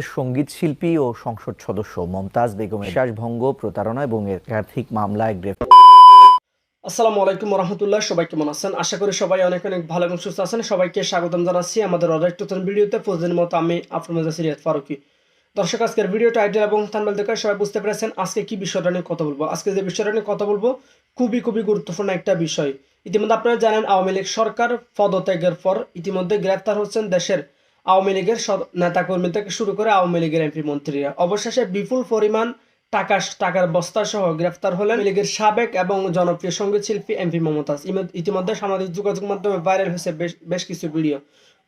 সংগীত শিল্পী ও সংসদ সদস্য মমতাজ বেগমের বিশ্বাসভঙ্গ প্রতারণা এবং একাধিক মামলায় গ্রেফতার। আসসালামু আলাইকুম রহমতুল্লাহ সবাই কেমন আছেন? আশা করি সবাই অনেক অনেক ভালো এবং সুস্থ আছেন। সবাইকে স্বাগতম জানাচ্ছি আমাদের অনেক ভিডিওতে। প্রতিদিনের মতো আমি আপনার সিরিয়াত ফারুকি। দর্শক, আজকের ভিডিও টাইটেল এবং থানবেল দেখে সবাই বুঝতে পেরেছেন আজকে কি বিষয়টা নিয়ে কথা বলব। আজকে যে বিষয়টা নিয়ে কথা বলব, খুবই খুবই গুরুত্বপূর্ণ একটা বিষয়। ইতিমধ্যে আপনারা জানেন, আওয়ামী লীগ সরকার পদত্যাগের পর ইতিমধ্যে গ্রেফতার হচ্ছেন দেশের আওয়ামী লীগের সদ- নেতাকর্মী থেকে শুরু করে আওয়ামী লীগের এমপি মন্ত্রীরা। অবশেষে বিপুল পরিমাণ টাকা টাকার বস্তা সহ গ্রেফতার হলেন লীগের সাবেক এবং জনপ্রিয় সংগীত শিল্পী এমপি মমতাজ। ইতিমধ্যে সামাজিক যোগাযোগ মাধ্যমে ভাইরাল হয়েছে বেশ কিছু ভিডিও।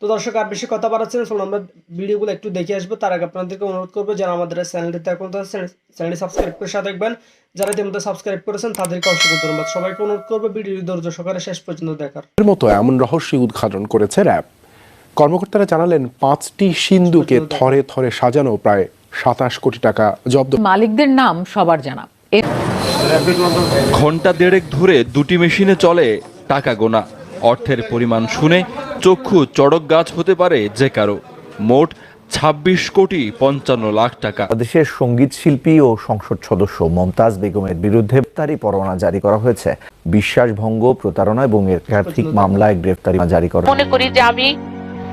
তো দর্শক, আর বেশি কথা বাড়াচ্ছেন চলুন আমরা ভিডিওগুলো একটু দেখে আসব। তার আগে আপনাদেরকে অনুরোধ করব, যারা আমাদের চ্যানেলটিতে এখন চ্যানেলটি সাবস্ক্রাইব করে সাথে দেখবেন যারা ইতিমধ্যে সাবস্ক্রাইব করেছেন, তাদেরকে অসংখ্য ধন্যবাদ। সবাইকে অনুরোধ করব ভিডিও ধৈর্য সহকারে শেষ পর্যন্ত দেখার। মতো এমন রহস্য উদ্ঘাটন করেছে র্যাব। কর্মকর্তারা জানালেন পাঁচটি সিন্ধুকে থরে থরে সাজানো প্রায় সাতাশ কোটি টাকা জব্দ। মালিকদের নাম সবার জানা। ঘণ্টা দেড়েক ধরে দুটি মেশিনে চলে টাকা গোনা। অর্থের পরিমাণ শুনে চক্ষু চড়ক গাছ হতে পারে যে কারও। মোট ছাব্বিশ কোটি পঞ্চান্ন লাখ টাকা। দেশের সংগীত শিল্পী ও সংসদ সদস্য মমতাজ বেগমের বিরুদ্ধে গ্রেফতারি পরোয়ানা জারি করা হয়েছে। বিশ্বাসভঙ্গ প্রতারণা এবং একাধিক মামলায় গ্রেফতারি জারি করা মনে করি যে আমি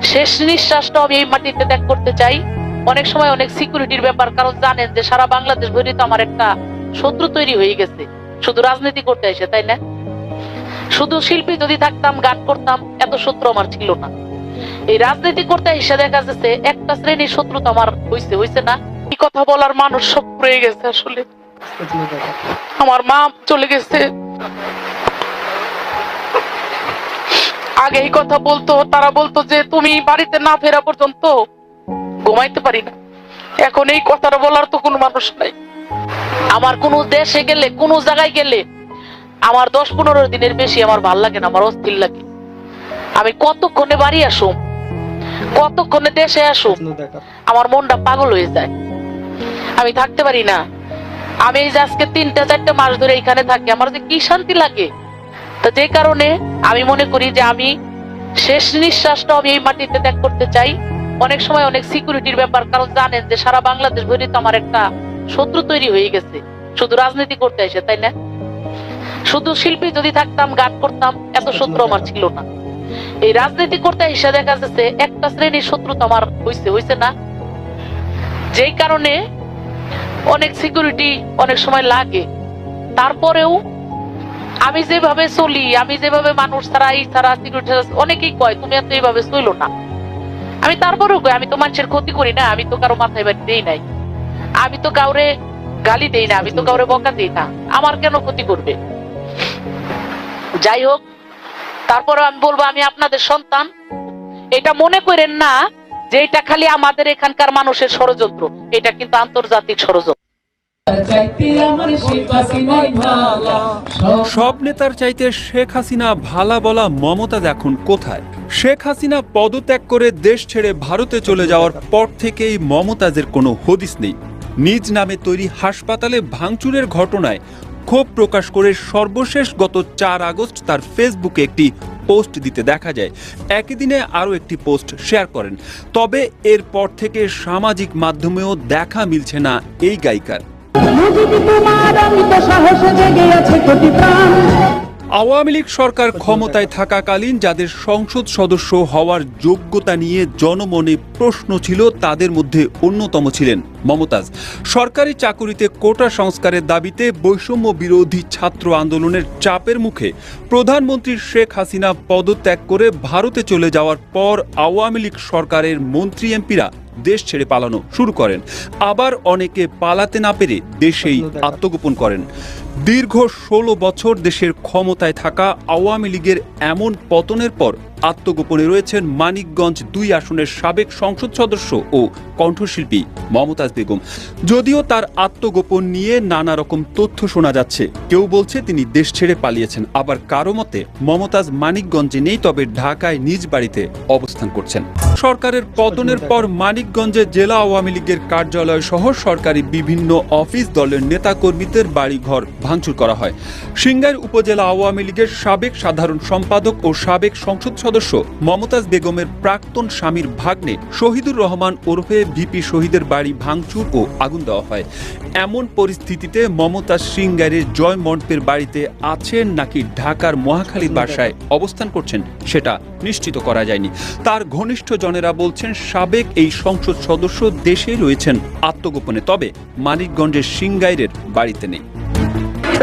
শেষ নিঃশ্বাসটা আমি এই মাটিতে ত্যাগ করতে চাই। অনেক সময় অনেক সিকিউরিটির ব্যাপার, কারণ জানেন যে সারা বাংলাদেশ ভরে তো আমার একটা শত্রু তৈরি হয়ে গেছে। শুধু রাজনীতি করতে এসে তাই না? শুধু শিল্পী যদি থাকতাম, গান করতাম, এত শত্রু আমার ছিল না। এই রাজনীতি করতে এসে দেখা যাচ্ছে একটা শ্রেণির শত্রু তো আমার হইছে হইছে না? এই কথা বলার মানুষ সব রয়ে গেছে আসলে। আমার মা চলে গেছে। আগে এই কথা বলতো, তারা বলতো যে তুমি বাড়িতে না ফেরা পর্যন্ত ঘুমাইতে পারি না। এখন এই কথাটা বলার তো কোনো মানুষ নাই। আমার কোনো দেশে গেলে, কোনো জায়গায় গেলে আমার দশ পনেরো দিনের বেশি আমার ভালো লাগে না, আমার অস্থির লাগে। আমি কতক্ষণে বাড়ি আসুম, কতক্ষণে দেশে আসুম, আমার মনটা পাগল হয়ে যায়। আমি থাকতে পারি না। আমি এই যে আজকে তিনটা, চারটা মাস ধরে এখানে থাকি, আমার যে কি শান্তি লাগে? তো যে কারণে আমি মনে করি যে আমি শেষ নিঃশ্বাসটা আমি এই মাটিতে ত্যাগ করতে চাই। অনেক সময় অনেক সিকিউরিটির ব্যাপার কারণ জানেন যে সারা বাংলাদেশ ভরে তো আমার একটা শত্রু তৈরি হয়ে গেছে। শুধু রাজনীতি করতে এসে তাই না? শুধু শিল্পী যদি থাকতাম গান করতাম এত শত্রু আমার ছিল না। এই রাজনীতি করতে এসে দেখা যাচ্ছে একটা শ্রেণির শত্রু তো আমার হইছে হইছে না? যেই কারণে অনেক সিকিউরিটি অনেক সময় লাগে। তারপরেও আমি যেভাবে চলি, আমি যেভাবে মানুষ ছাড়া এই ছাড়া সিকিউরিটি অনেকেই কয়, তুমি এত এইভাবে চলো না। আমি তারপরেও কই, আমি তো মানুষের ক্ষতি করি না, আমি তো কারও মাথায় বাড়ি দেই নাই। আমি তো কাউরে গালি দেই না, আমি তো কাউরে বকা দেই না। আমার কেন ক্ষতি করবে? যাই হোক তারপরে আমি বলব, আমি আপনাদের সন্তান। এটা মনে করেন না যে এটা খালি আমাদের এখানকার মানুষের ষড়যন্ত্র, এটা কিন্তু আন্তর্জাতিক ষড়যন্ত্র। সব নেতার চাইতে শেখ হাসিনা ভালা বলা মমতাজ এখন কোথায়? শেখ হাসিনা পদত্যাগ করে দেশ ছেড়ে ভারতে চলে যাওয়ার পর থেকেই মমতাজের কোনো হদিস নেই। নিজ নামে তৈরি হাসপাতালে ভাঙচুরের ঘটনায় ক্ষোভ প্রকাশ করে সর্বশেষ গত চার আগস্ট তার ফেসবুকে একটি পোস্ট দিতে দেখা যায়। একই দিনে আরও একটি পোস্ট শেয়ার করেন। তবে এরপর থেকে সামাজিক মাধ্যমেও দেখা মিলছে না এই গায়িকার। আওয়ামী লীগ সরকার ক্ষমতায় থাকাকালীন যাদের সংসদ সদস্য হওয়ার যোগ্যতা নিয়ে জনমনে প্রশ্ন ছিল, তাদের মধ্যে অন্যতম ছিলেন মমতাজ। সরকারি চাকুরিতে কোটা সংস্কারের দাবিতে বৈষম্য বিরোধী ছাত্র আন্দোলনের চাপের মুখে প্রধানমন্ত্রী শেখ হাসিনা পদত্যাগ করে ভারতে চলে যাওয়ার পর আওয়ামী লীগ সরকারের মন্ত্রী এমপিরা দেশ ছেড়ে পালানো শুরু করেন। আবার অনেকে পালাতে না পেরে দেশেই আত্মগোপন করেন। দীর্ঘ ষোলো বছর দেশের ক্ষমতায় থাকা আওয়ামী লীগের এমন পতনের পর আত্মগোপনে রয়েছেন মানিকগঞ্জ দুই আসনের সাবেক সংসদ সদস্য ও কণ্ঠশিল্পী মমতাজ বেগম। যদিও তার আত্মগোপন নিয়ে নানা রকম তথ্য শোনা যাচ্ছে। কেউ বলছে তিনি দেশ ছেড়ে পালিয়েছেন। আবার কারও মতে মমতাজ মানিকগঞ্জে নেই, তবে ঢাকায় নিজ বাড়িতে অবস্থান করছেন। সরকারের পতনের পর মানিকগঞ্জে জেলা আওয়ামী লীগের কার্যালয় সহ সরকারি বিভিন্ন অফিস দলের নেতাকর্মীদের বাড়িঘর ভাঙচুর করা হয়। সিঙ্গাইর উপজেলা আওয়ামী লীগের সাবেক সাধারণ সম্পাদক ও সাবেক সংসদ সদস্য মমতাজ বেগমের প্রাক্তন স্বামীর ভাগ্নে শহীদুর রহমান ওরফে ভিপি শহীদের বাড়ি ভাঙচুর ও আগুন দেওয়া হয়। এমন পরিস্থিতিতে মমতাজ সিঙ্গাইরের জয় মন্ডপের বাড়িতে আছেন নাকি ঢাকার মহাখালীর বাসায় অবস্থান করছেন সেটা নিশ্চিত করা যায়নি। তার ঘনিষ্ঠ জনেরা বলছেন, সাবেক এই সংসদ সদস্য দেশে রয়েছেন আত্মগোপনে, তবে মানিকগঞ্জের সিঙ্গাইরের বাড়িতে নেই।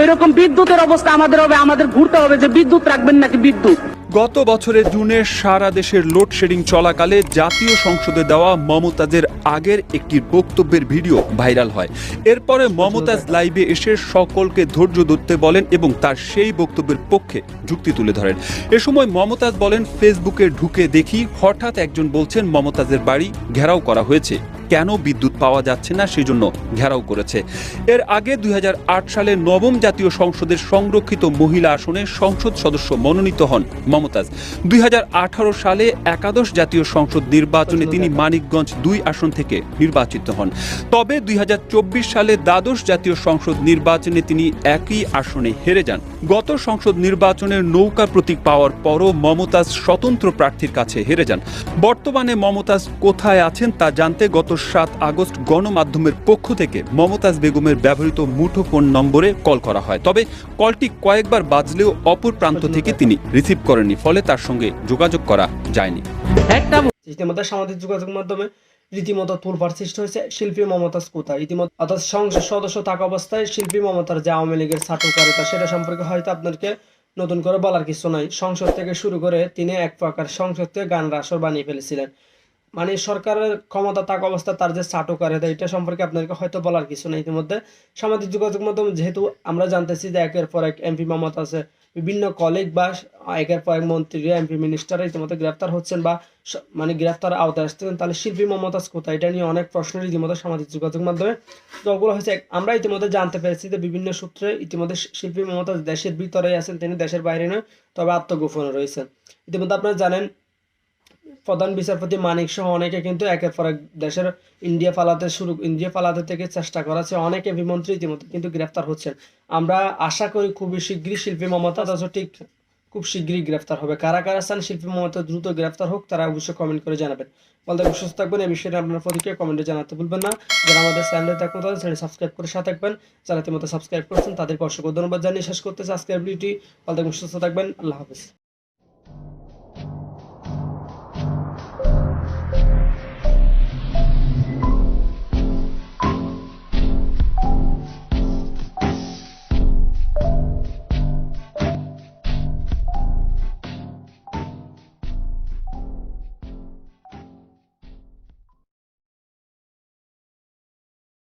এরকম বিদ্যুতের অবস্থা আমাদের হবে, আমাদের ঘুরতে হবে যে বিদ্যুৎ রাখবেন নাকি বিদ্যুৎ। গত বছরের জুনে সারা দেশের লোডশেডিং চলাকালে জাতীয় সংসদে দেওয়া মমতাজের আগের একটি বক্তব্যের ভিডিও ভাইরাল হয়। এরপরে মমতাজ লাইভে এসে সকলকে ধৈর্য ধরতে বলেন এবং তার সেই বক্তব্যের পক্ষে যুক্তি তুলে ধরেন। এ সময় মমতাজ বলেন ফেসবুকে ঢুকে দেখি, হঠাৎ একজন বলছেন, মমতাজের বাড়ি ঘেরাও করা হয়েছে। কেন বিদ্যুৎ পাওয়া যাচ্ছে না সেজন্য ঘেরাও করেছে। এর আগে দুই হাজার আট সালে নবম জাতীয় সংসদের সংরক্ষিত মহিলা আসনে সংসদ সদস্য মনোনীত হন মমতাজ। দুই হাজার আঠারো সালে একাদশ জাতীয় সংসদ নির্বাচনে তিনি মানিকগঞ্জ দুই আসন থেকে নির্বাচিত হন। তবে দুই সালে দ্বাদশ জাতীয় সংসদ নির্বাচনে তিনি একই আসনে হেরে যান। গত সংসদ নির্বাচনের নৌকা প্রতীক পাওয়ার পরও মমতাজ স্বতন্ত্র প্রার্থীর কাছে হেরে যান। বর্তমানে মমতাজ কোথায় আছেন তা জানতে গত সাত আগস্ট গণমাধ্যমের পক্ষ থেকে মমতাজ বেগমের ব্যবহৃত মুঠোফোন নম্বরে কল করা হয়। তবে কলটি কয়েকবার বাজলেও অপর প্রান্ত থেকে তিনি রিসিভ করেননি ফলে তার সঙ্গে যোগাযোগ করা যায়নি। ইতিমধ্যে সামাজিক যোগাযোগ মাধ্যমে রীতিমতো তোলপাড় সৃষ্টি হয়েছে শিল্পী মমতাজ কোথায় ইতিমধ্যে অর্থাৎ সংসদ সদস্য থাকা অবস্থায় শিল্পী মমতার যে আওয়ামী লীগের ছাত্রকারিতা সেটা সম্পর্কে হয়তো আপনাদেরকে নতুন করে বলার কিছু নাই। সংসদ থেকে শুরু করে তিনি এক প্রকার সংসদ থেকে গান রাসর বানিয়ে ফেলেছিলেন। মানে সরকারের ক্ষমতা থাকা অবস্থা তার যে চাটুকারিতা এটা সম্পর্কে আপনাদেরকে হয়তো বলার কিছু নেই ইতিমধ্যে। সামাজিক যোগাযোগ মাধ্যম যেহেতু আমরা জানতেছি যে একের পর এক এমপি মমত আছে, বিভিন্ন কলিগ বা একের পর এক মন্ত্রী এমপি মিনিস্টার ইতিমধ্যে গ্রেফতার হচ্ছেন বা মানে গ্রেফতার আওতায় আসতেছেন তাহলে শিল্পী মমতাজ কোথায়? এটা নিয়ে অনেক প্রশ্ন ইতিমধ্যে সামাজিক যোগাযোগ মাধ্যমে তো ওগুলো হচ্ছে আমরা ইতিমধ্যে জানতে পেরেছি যে বিভিন্ন সূত্রে ইতিমধ্যে শিল্পী মমতাজ দেশের ভিতরেই আছেন, তিনি দেশের বাইরে নয়, তবে আত্মগোপনে রয়েছেন। ইতিমধ্যে আপনারা জানেন প্রধান বিচারপতি মানিক সহ অনেকে কিন্তু একের পর এক দেশের ইন্ডিয়া পালাতে শুরু, ইন্ডিয়া পালাতে থেকে চেষ্টা করাছে। অনেকে বিমন্ত্রী ইতিমধ্যে কিন্তু গ্রেফতার হচ্ছেন। আমরা আশা করি খুবই শীঘ্রই শিল্পী মমতা দাস ঠিক খুব শীঘ্রই গ্রেফতার হবে। কারা কারা চান শিল্পী মমতা দ্রুত গ্রেফতার হোক, তারা অবশ্যই কমেন্ট করে জানাবেন। বলতে সুস্থ থাকবেন, এই বিষয়ে আপনার প্রতিক্রিয়া কমেন্টে জানাতে ভুলবেন না। যারা আমাদের চ্যানেলে থাকবেন তাদের চ্যানেল সাবস্ক্রাইব করে সাথে থাকবেন। যারা ইতিমধ্যে সাবস্ক্রাইব করেছেন, তাদেরকে অসংখ্য ধন্যবাদ জানিয়ে শেষ করতেছে আজকের ভিডিওটি। বলতে সুস্থ থাকবেন, আল্লাহ হাফিজ।